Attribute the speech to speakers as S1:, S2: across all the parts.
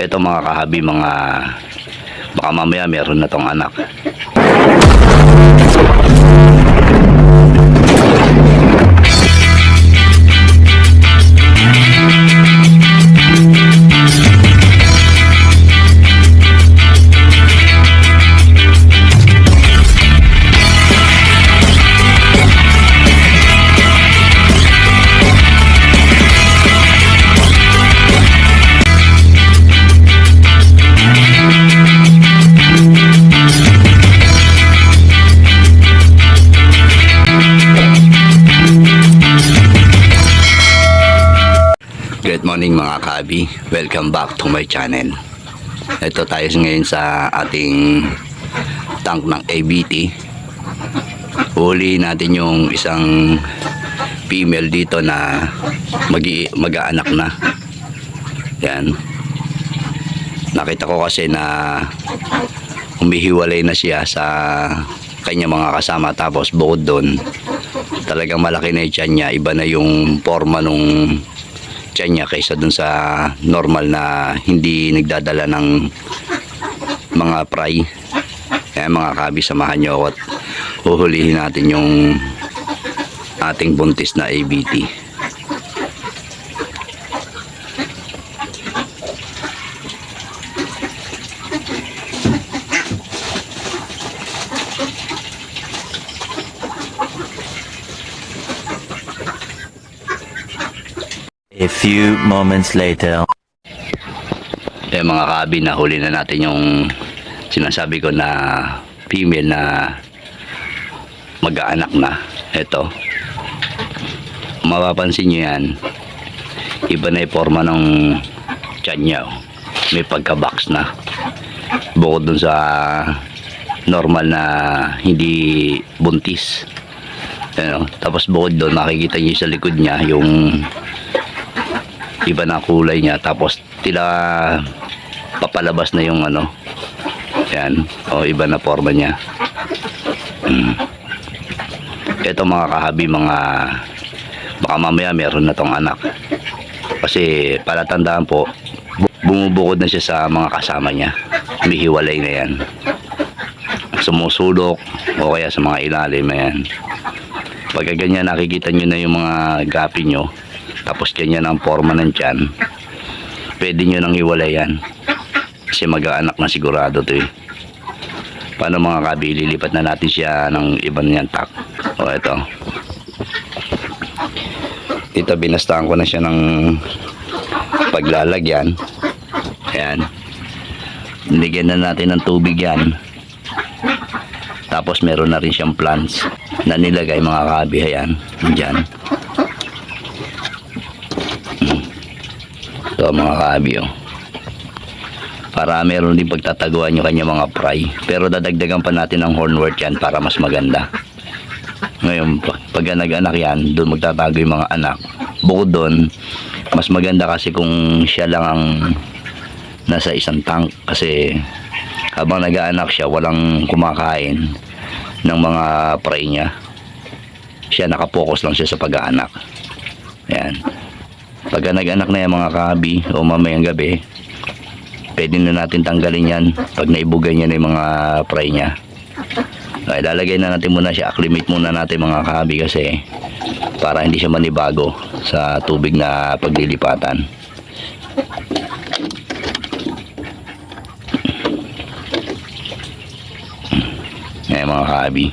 S1: Ito mga kahabi, mga baka mamaya meron na tong anak. Morning mga kahabi. Welcome back to my channel. Ito tayo ngayon sa ating tank ng ABT. Huli natin yung isang female dito na mag mag-aanak na. Yan. Nakita ko kasi na humihiwalay na siya sa kanya mga kasama tapos bukod doon talagang malaki na yung niya iba na yung forma nung niya kaysa dun sa normal na hindi nagdadala ng mga fry. Kaya mga kabi samahan niyo ako at huhulihin natin yung ating buntis na ABT
S2: A few moments later.
S1: Eh mga kabi, nahuli na natin yung sinasabi ko na female na mag-aanak na. Ito. Mapapansin nyo yan. Iba na yung forma ng tiyan niya. oh. May pagka-box na. Bukod dun sa normal na hindi buntis. Ano, tapos bukod doon makikita niyo sa likod niya yung iba na kulay niya. Tapos tila papalabas na yung ano. Yan. O iba na forma niya. Mm. ito mga kahabi mga baka mamaya meron na tong anak. Kasi palatandaan po bu- bumubukod na siya sa mga kasama niya. Mihiwalay na yan. Sumusulok o kaya sa mga ilalim na yan pagka ganyan nakikita nyo na yung mga gapi nyo tapos ganyan ang forma ng tiyan. Pwede nyo nang hiwalay yan kasi mag-aanak na sigurado to eh. Paano mga kabi lilipat na natin siya ng ibang niyang tak. O ito dito binastahan ko na siya ng paglalagyan. Ayan. Nilagyan na natin ng tubig yan. Tapos meron na rin siyang plants na nilagay mga kabi. Ayan. Dyan ito mga kabi oh. para meron din pagtataguan yung kanya mga fry pero dadagdagan pa natin ng hornwort yan para mas maganda. Ngayon pag, nag-anak yan doon magtatago yung mga anak. Bukod doon mas maganda kasi kung siya lang ang nasa isang tank. Kasi habang nag-aanak siya walang kumakain ng mga fry niya. Siya nakapokus lang siya sa pag-aanak. Yan pagka nag-anak na yan mga kahabi o mamayang gabi pwede na natin tanggalin yan pag naibugay niya na yung mga fry niya. Ay lalagay na natin muna siya acclimate muna natin mga kahabi kasi para hindi siya manibago sa tubig na paglilipatan. Ayan mga kahabi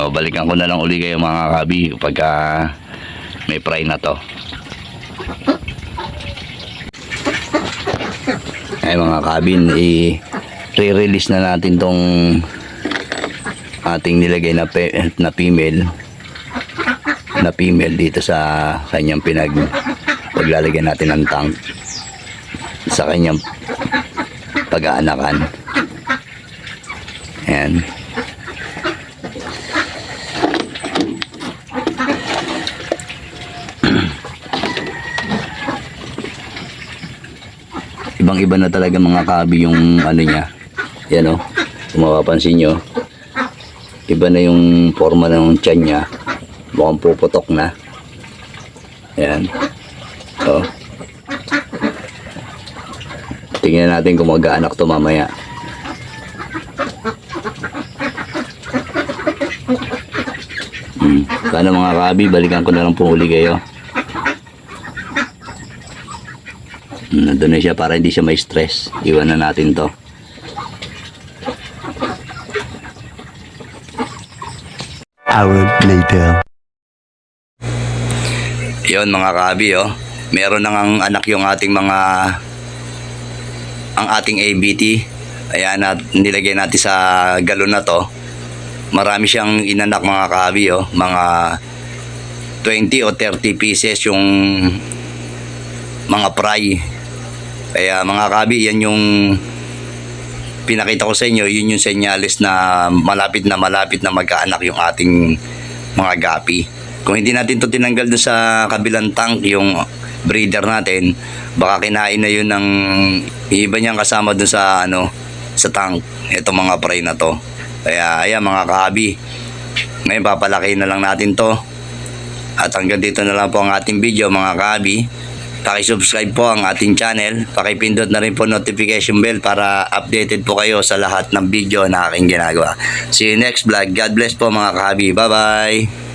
S1: o, balikan ko na lang uli kayo mga kahabi pagka may fry na to. Ay mga kabin i-re-release na natin tong ating nilagay na, na female na female dito sa kanyang pinag paglalagyan natin ng tank sa kanyang pag-aanakan. Ayan ibang iba na talaga mga kabi yung ano niya. Yan o kung mapapansin nyo iba na yung forma ng tiyan niya. Mukhang puputok na. Yan. O tingnan natin kung mag-aanak to mamaya. Hmm. sana mga kabi balikan ko na lang po uli kayo. Nandun na siya para hindi siya may stress. Iwan na natin to.
S2: Hour later.
S1: Yon mga kabi oh. Meron nang ang anak yung ating mga ang ating ABT. Ayan at nilagay natin sa galon na to. Marami siyang inanak mga kabi oh. Mga 20 o 30 pieces yung mga fry. Kaya mga kabi, yan yung pinakita ko sa inyo, yun yung senyales na malapit na malapit na magkaanak yung ating mga gapi. Kung hindi natin to tinanggal doon sa kabilang tank, yung breeder natin, baka kinain na yun ng iba niyang kasama doon sa ano sa tank. Ito mga fry na to. Kaya ayan mga kahabi. Ngayon papalaki na lang natin to. At hanggang dito na lang po ang ating video mga kahabi. Paki-subscribe po ang ating channel. Paki-pindot na rin po notification bell para updated po kayo sa lahat ng video na aking ginagawa. See you next vlog. God bless po mga kahabi. Bye-bye!